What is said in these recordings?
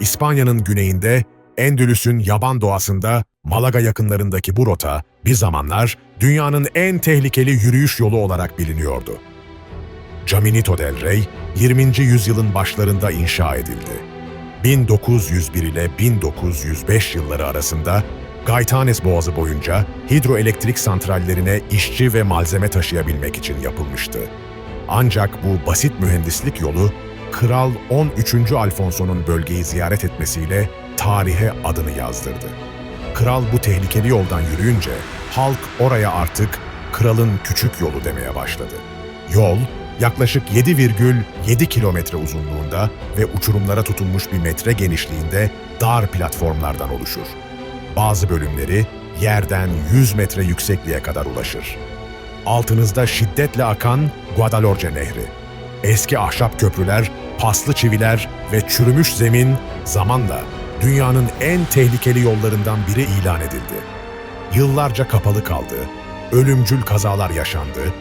İspanya'nın güneyinde, Endülüs'ün yaban doğasında, Malaga yakınlarındaki bu rota bir zamanlar dünyanın en tehlikeli yürüyüş yolu olarak biliniyordu. Caminito del Rey, 20. yüzyılın başlarında inşa edildi. 1901 ile 1905 yılları arasında Gaitanes Boğazı boyunca hidroelektrik santrallerine işçi ve malzeme taşıyabilmek için yapılmıştı. Ancak bu basit mühendislik yolu, Kral 13. Alfonso'nun bölgeyi ziyaret etmesiyle tarihe adını yazdırdı. Kral bu tehlikeli yoldan yürüyünce halk oraya artık kralın küçük yolu demeye başladı. Yol yaklaşık 7,7 kilometre uzunluğunda ve uçurumlara tutunmuş bir metre genişliğinde dar platformlardan oluşur. Bazı bölümleri yerden 100 metre yüksekliğe kadar ulaşır. Altınızda şiddetle akan Guadalhorce Nehri. Eski ahşap köprüler, paslı çiviler ve çürümüş zemin zamanla dünyanın en tehlikeli yollarından biri ilan edildi. Yıllarca kapalı kaldı, ölümcül kazalar yaşandı,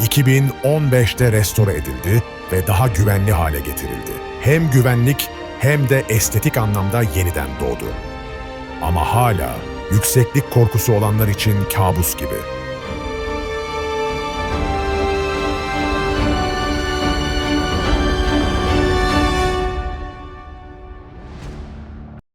2015'te restore edildi ve daha güvenli hale getirildi. Hem güvenlik hem de estetik anlamda yeniden doğdu. Ama hala yükseklik korkusu olanlar için kabus gibi.